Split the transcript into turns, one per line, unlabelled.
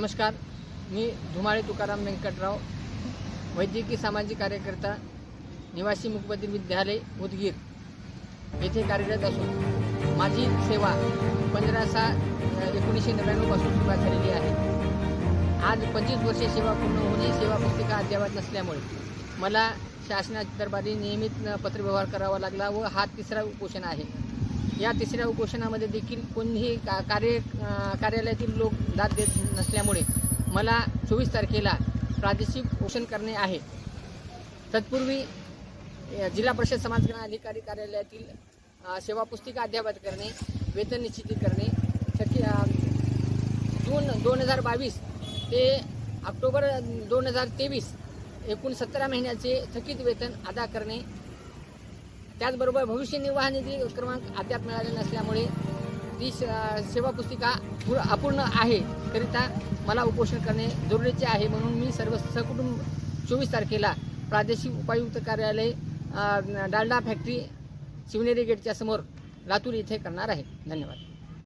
नमस्कार मी धुमाळे तुकाराम व्यंकटराव वैद्यकीय सामाजिक कार्यकर्ता निवासी मुखबधीर विद्यालय उदगीर येथे कार्यरत असून माझी सेवा पंधरा सहा एकोणीसशे नव्याण्णवपासून सुरुवात झालेली आहे. आज पंचवीस वर्षे सेवा पूर्ण होणे सेवा पुस्तिका अद्यावत नसल्यामुळे मला शासनाच्या दरबारी नियमित पत्रव्यवहार करावा लागला व हा तिसरा उपोषण आहे. या तिसऱ्या उपोषणामध्ये देखील कोणीही का कार्य कार्यालयातील लोक दाद देत नसल्यामुळे मला चोवीस तारखेला प्रादेशिक उपोषण करणे आहे. तत्पूर्वी जिल्हा परिषद समाज अधिकारी कार्यालयातील सेवा पुस्तिका अद्यावत करणे वेतन निश्चिती करणे शक्य जून दोन हजार बावीस ते ऑक्टोबर दोन हजार तेवीस एकूण सतरा महिन्याचे थकीत वेतन अदा करणे त्याचबरोबर भविष्य निर्वाह निधी क्रमांक अद्याप मिळाले नसल्यामुळे ती सेवा पुस्तिका अपूर्ण आहे करिता मला उपोषण करणे जरुरीचे आहे म्हणून मी सर्व सकुटुंब चोवीस तारखेला प्रादेशिक उपायुक्त कार्यालय डालडा फॅक्टरी शिवनेरी गेटच्या समोर लातूर इथे करणार आहे. धन्यवाद.